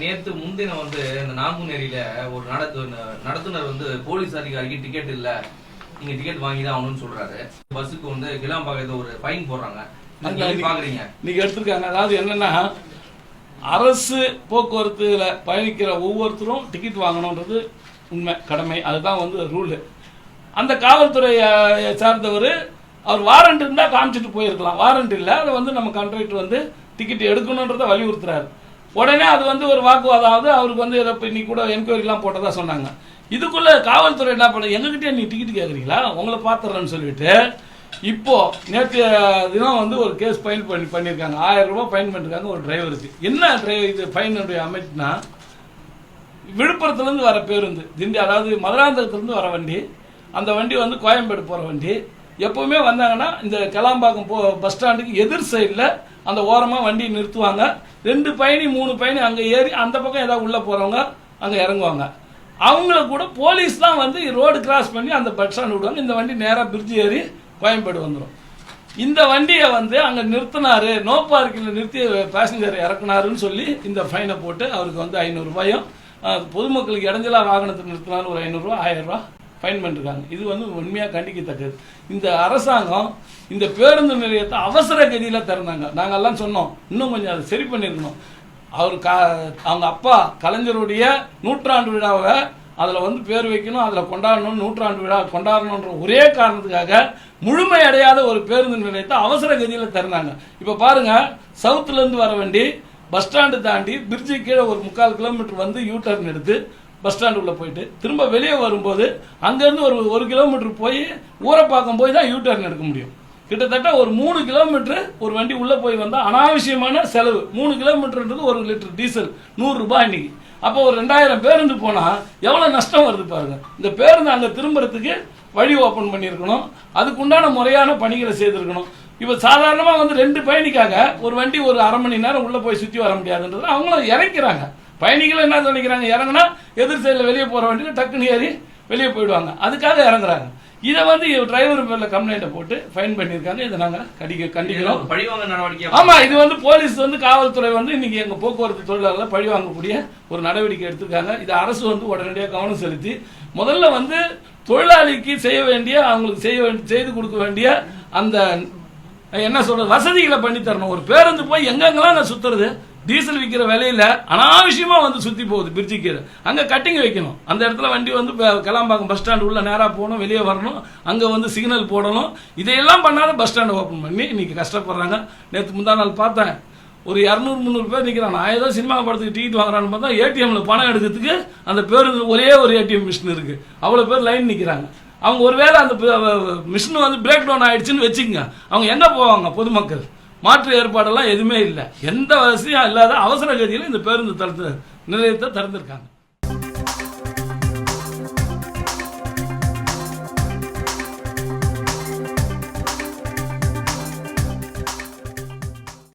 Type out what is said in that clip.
நேத்து முன்தினம் வந்து இந்த நாங்குநேரியில ஒரு நடத்து நடத்துனர் வந்து போலீஸ் அதிகாரிக்கு டிக்கெட் இல்ல. நீங்க டிக்கெட் வாங்கி தான் ஆகணும்னு சொல்றாரு. பஸ்ஸுக்கு வந்து கிளாம்பாக்கத்துல ஒரு ஃபைன் போடுறாங்க. நீங்க பாக்குறீங்க. இன்னைக்கு எடுத்திருக்காங்க. அதாவது என்னன்னா அரசு போக்குவரத்துல பயணிக்கிற ஒவ்வொருத்தரும் டிக்கெட் வாங்கணுன்றது உண்மை கடமை. அதுதான் வந்து ரூலு அந்த காவல்துறையை சார்ந்தவர் அவர் வாரண்ட் இருந்தால் காமிச்சிட்டு போயிருக்கலாம். வாரண்ட் இல்லை அதை வந்து நம்ம கண்ட்ராக்டர் வந்து டிக்கெட் எடுக்கணுன்றதை வலியுறுத்துறாரு. உடனே அது வந்து ஒரு வாக்குவாதம் ஆகுது அவருக்கு வந்து இதை போய் இன்னைக்கு கூட என்கொயரிலாம் போட்டதா சொன்னாங்க. இதுக்குள்ளே காவல்துறை என்ன பண்ண எங்ககிட்ட நீ டிக்கெட் கேட்குறீங்களா உங்களை பார்த்துட்றேன்னு சொல்லிட்டு இப்போ நேற்று தினம் வந்து ஒரு கேஸ் ஃபைன் பண்ணி பண்ணியிருக்காங்க ஆயிரம் ரூபாய் ஃபைன் பண்ணிருக்காங்க ஒரு டிரைவருக்கு என்ன டிரைவர் இது ஃபைனுடைய அமைப்புனா விழுப்புரத்துலேருந்து வர பேருந்து திண்டி அதாவது மதுராந்தகத்துலேருந்து வர வண்டி அந்த வண்டி வந்து கோயம்பேடு போகிற வண்டி எப்போவுமே வந்தாங்கன்னா இந்த கலாம்பாக்கம் போ பஸ் ஸ்டாண்டுக்கு எதிர் சைடில் அந்த ஓரமாக வண்டி நிறுத்துவாங்க. ரெண்டு பயணி மூணு பயணி அங்கே ஏறி அந்த பக்கம் ஏதாவது உள்ளே போகிறவங்க அங்கே இறங்குவாங்க. அவங்கள கூட போலீஸ் தான் வந்து ரோடு கிராஸ் பண்ணி அந்த பஸ் ஸ்டாண்ட் விடுவாங்க. இந்த வண்டி நேராக பிரிட்ஜ் ஏறி கோயம்பேடு வந்துடும் இந்த வண்டியை வந்து அங்கே நிறுத்தினாரு நோ பார்க்கில் நிறுத்தி பேசஞ்சர் இறக்குனாருன்னு சொல்லி இந்த ஃபைனை போட்டு அவருக்கு வந்து ஐநூறுரூபாயும் பொதுமக்களுக்கு இடைஞ்சலாக வாகனத்தை நிறுத்தினாலும் ஒரு ஐநூறுரூவா ஆயிரம் ஃபைன் பண்ணிருக்காங்க. இது வந்து உண்மையாக கண்டிக்கத்தக்கது. இந்த அரசாங்கம் இந்த பேருந்து நிலையத்தை அவசர கதியில் திறந்தாங்க. நாங்கள்லாம் சொன்னோம். இன்னும் கொஞ்சம் அதை சரி பண்ணியிருக்கணும் அவர் கா அவங்க அப்பா கலைஞருடைய நூற்றாண்டு விழாவை அதில் வந்து பேர் வைக்கணும் அதில் கொண்டாடணும் நூற்றாண்டு விழா கொண்டாடணுன்ற ஒரே காரணத்துக்காக முழுமை அடையாத ஒரு பேருந்து நிலையத்தை அவசர கதியில் திறந்தாங்க. இப்போ பாருங்கள் சவுத்துலேருந்து வர வேண்டி பஸ் ஸ்டாண்டு தாண்டி பிரிட்ஜு கீழே ஒரு முக்கால் கிலோமீட்டர் வந்து யூ டர்ன் எடுத்து பஸ் ஸ்டாண்டுக்குள்ளே போயிட்டு திரும்ப வெளியே வரும்போது அங்கேருந்து ஒரு ஒரு கிலோமீட்டர் போய் ஊரப்பாக்கம் போய் தான் யூடர்ன் எடுக்க முடியும். கிட்டத்தட்ட ஒரு மூணு கிலோமீட்டர் ஒரு வண்டி உள்ளே போய் வந்தால் அனாவசியமான செலவு. மூணு கிலோமீட்டர்ன்றது ஒரு லிட்டர் டீசல் நூறுரூபா இன்னைக்கு அப்போ ஒரு ரெண்டாயிரம் பேருந்து போனால் எவ்வளோ நஷ்டம் வருது பாருங்க. இந்த பேருந்து அங்கே திரும்புறதுக்கு வழி ஓப்பன் பண்ணியிருக்கணும். அதுக்குண்டான முறையான பணிகளை செய்திருக்கணும். இப்போ சாதாரணமாக வந்து ரெண்டு பயணிக்காக ஒரு வண்டி ஒரு அரை மணி நேரம் உள்ளே போய் சுற்றி வர முடியாதுன்றது அவங்களும் இறக்கிறாங்க. பயணிகள் என்ன நினைக்கிறாங்க இறங்குனா எதிர் சைடில் வெளியே போகிற வண்டியில் டக்குன்னு ஏறி வெளியே போயிடுவாங்க. அதுக்காக இறங்குறாங்க. இதை வந்து டிரைவர் பேரில் கம்ப்ளைண்ட்டை போட்டு ஃபைன் பண்ணியிருக்காங்க. இதை நாங்கள் கடிக்க கண்டிக்கிறோம். பழிவாங்க நடவடிக்கை ஆமா இது வந்து போலீஸ் வந்து காவல்துறை வந்து இன்னைக்கு எங்க போக்குவரத்து தொழிலாளர்களை பழி வாங்கக்கூடிய ஒரு நடவடிக்கை எடுத்திருக்காங்க. இது அரசு வந்து உடனடியாக கவனம் செலுத்தி முதல்ல வந்து தொழிலாளிக்கு செய்ய வேண்டிய அவங்களுக்கு செய்ய வேண்டிய செய்து கொடுக்க வேண்டிய அந்த என்ன சொல்றது வசதிகளை பண்ணி தரணும் ஒரு பேருந்து போய் எங்கெங்கெல்லாம் நான் சுத்துறது டீசல் விற்கிற விலையில அனாவசியமாக வந்து சுற்றி போகுது பிரிட்ஜு கீழே. அங்கே கட்டிங் வைக்கணும். அந்த இடத்துல வண்டி வந்து ப- கிளாம்பாக்கம் பஸ் ஸ்டாண்டு உள்ள நேராக போகணும் வெளியே வரணும் அங்கே வந்து சிக்னல் போடணும். இதையெல்லாம் பண்ணாத பஸ் ஸ்டாண்டை ஓப்பன் பண்ணி இன்றைக்கி கஷ்டப்படுறாங்க. நேற்று முந்தா நாள் பார்த்தேன். ஒரு இரநூறு முந்நூறு பேர் நிற்கிறான் நான் ஏதோ சினிமா படத்துக்கு டிக்கெட் வாங்குறான்னு பார்த்தா ஏடிஎம்மில் பணம் எடுக்கிறதுக்கு அந்த பேருந்து ஒரே ஒரு ஏடிஎம் மிஷின் இருக்குது அவ்வளோ பேர் லைன் நிற்கிறாங்க அவங்க ஒருவேளை அந்த மிஷின் வந்து பிரேக் டவுன் ஆகிடுச்சின்னு வச்சுக்கோங்க. அவங்க எங்கே போவாங்க பொதுமக்கள்? மாற்று ஏற்பாடெல்லாம் எதுவுமே இல்லை. எந்த வசதியும் இல்லாத அவசர கதியில் இந்த பேருந்து தடுத்து நிலையத்தை திறந்திருக்காங்க.